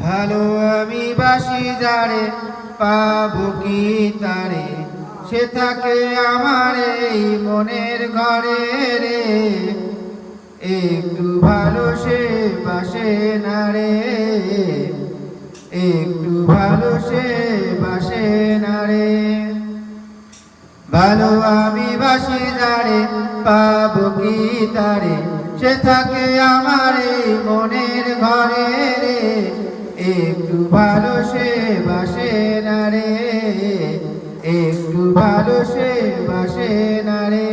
ভালো আমি বাসি যারে, পাবো কি তারে? সে থাকে আমার এই মনের ঘরে রে। একটু ভালো সে বাসে না রে। একটু ভালো সে বাসে না রে। ভালো আমি বাসি যারে, পাবো কি তারে? সে থাকে আমার মনের ঘরে রে। একটু ভালো সে বাসে না রে। একটু ভালো সে বাসে না রে।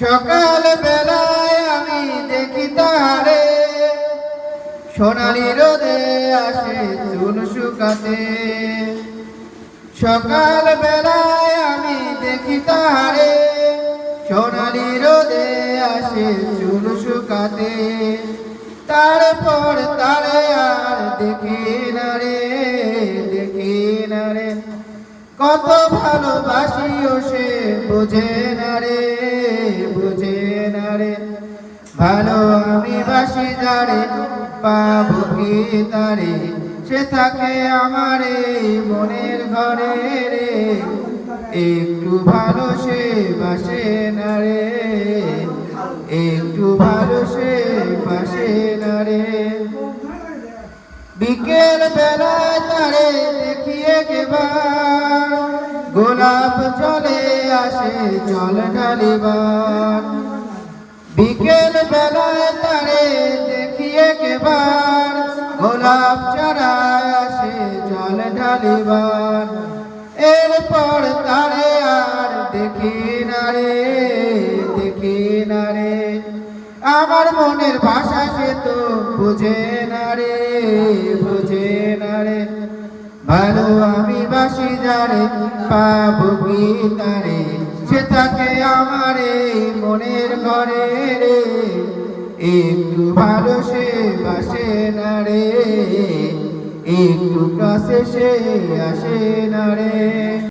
সকাল বেলায় আমি দেখি তারে। সোনালি রোদে আসে চুল শুকাতে। সকাল বেলায় আমি দেখি তারে। চুল শুকাতে তারপর তারে আর দেখি না রে, দেখি না রে। কত ভালোবাসিও সে, বোঝে না রে, বোঝে না রে। ভালো আমি বাসি তারে, পাবো কি তারে? সে থাকে আমার এই মনের ঘরে রে। একটু ভালো সে বাসে গোলাপ চলে আসে জল ঢালিবার। বিকেল বেলায় তারে দেখিয়ে গেবার। গোলাপ চড়ায় আসে জল ঢালিবার। এরপর তারে আর দেখি না রে, দেখি না রে। আমার মনের ভাষা সে তো ভালো আমি বাসি যারে, পাবো কি তারে? সে তাকে আমার মনের ঘরে রে। একটু ভালো সে বাসে না রে, একটু কাছে সে আসে না রে।